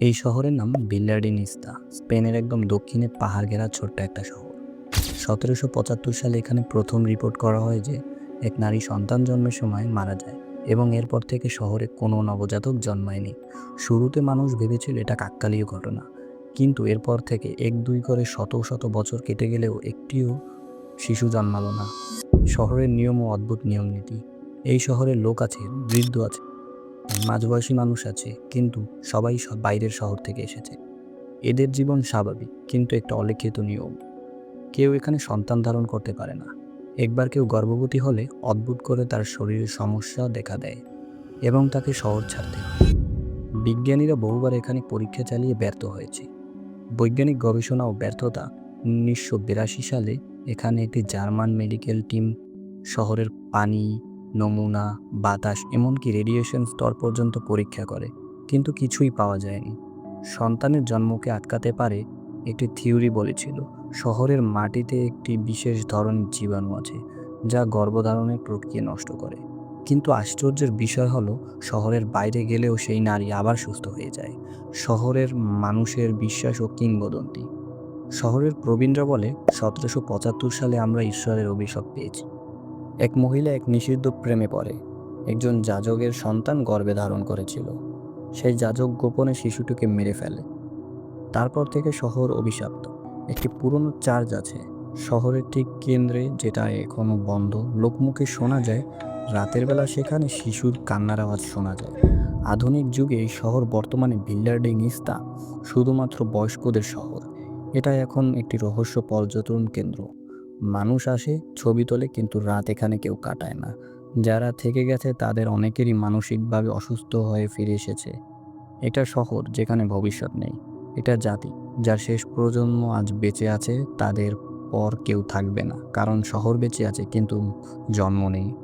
এই শহরের নাম বিল্লার্ডিনিস্তা স্পেনের একদম দক্ষিণে পাহাড় ঘেরা ছোট্ট একটা শহর। সতেরোশো পঁচাত্তর সালে এখানে প্রথম রিপোর্ট করা হয় যে, এক নারী সন্তান জন্মের সময় মারা যায় এবং এরপর থেকে শহরে কোনো নবজাতক জন্মায়নি। শুরুতে মানুষ ভেবেছিল এটা কাকতালীয় ঘটনা। কিন্তু এরপর থেকে এক দুই করে শত শত বছর কেটে গেলেও একটিও শিশু জন্মালো না। শহরের নিয়ম ও অদ্ভুত নিয়ম নীতি। এই শহরে লোক আছে, বৃদ্ধ আছে মাঝবয়সী মানুষ আছে, কিন্তু সবাই সব বাইরের শহর থেকে এসেছে। এদের জীবন স্বাভাবিক, কিন্তু একটা অলিখিত নিয়ম। কেউ এখানে সন্তান ধারণ করতে পারে না। একবার কেউ গর্ভবতী হলে অদ্ভুত করে তার শরীরে সমস্যা দেখা দেয় এবং তাকে শহর ছাড়তে হয়। বিজ্ঞানীরা বহুবার এখানে পরীক্ষা চালিয়ে ব্যর্থ হয়েছে। বৈজ্ঞানিক গবেষণা ও ব্যর্থতা উনিশশো বিরাশি সালে এখানে একটি জার্মান মেডিকেল টিম শহরের পানি নমুনা, বাতাস, এমনকি রেডিয়েশন স্তর পর্যন্ত পরীক্ষা করে, কিন্তু কিছুই পাওয়া যায়নি। সন্তানের জন্মকে আটকাতে পারে একটি থিওরি বলেছিল, শহরের মাটিতে একটি বিশেষ ধরনের জীবাণু আছে, যা গর্ভধারণের প্রক্রিয়া নষ্ট করে। কিন্তু আশ্চর্যের বিষয় হলো, শহরের বাইরে গেলেও সেই নারী আবার সুস্থ হয়ে যায়। শহরের মানুষের বিশ্বাস ও কিংবদন্তি। শহরের প্রবীণরা বলে, সতেরোশো পঁচাত্তর সালে আমরা ঈশ্বরের অভিশাপ পেয়েছি। এক মহিলা এক নিষিদ্ধ প্রেমে পড়ে। একজন যাজকের সন্তান গর্ভে ধারণ করেছিল। সেই যাজক গোপনে শিশুটিকে মেরে ফেলে। তারপর থেকে শহর অভিশাপ্ত। একটি পুরনো চার্জ আছে। শহরের ঠিক কেন্দ্রে যেটা এখনও বন্ধ, লোকমুখে শোনা যায়, রাতের বেলা সেখানে শিশুর কান্নার আওয়াজ শোনা যায়। আধুনিক যুগে এই শহর বর্তমানে বিল্ডার্ডিং ইস্তা, শুধুমাত্র বয়স্কদের শহর। এটা এখন একটি রহস্য পর্যটন কেন্দ্র। মানুষ আসে, ছবি তোলে, কিন্তু রাত এখানে কেউ কাটায় না। যারা থেকে গেছে, তাদের অনেকেরই মানসিকভাবে অসুস্থ হয়ে ফিরে এসেছে। এটা শহর, যেখানে ভবিষ্যৎ নেই। এটা জাতি, যার শেষ প্রজন্ম আজ বেঁচে আছে, তাদের পর কেউ থাকবে না। কারণ শহর বেঁচে আছে, কিন্তু জন্ম নেই।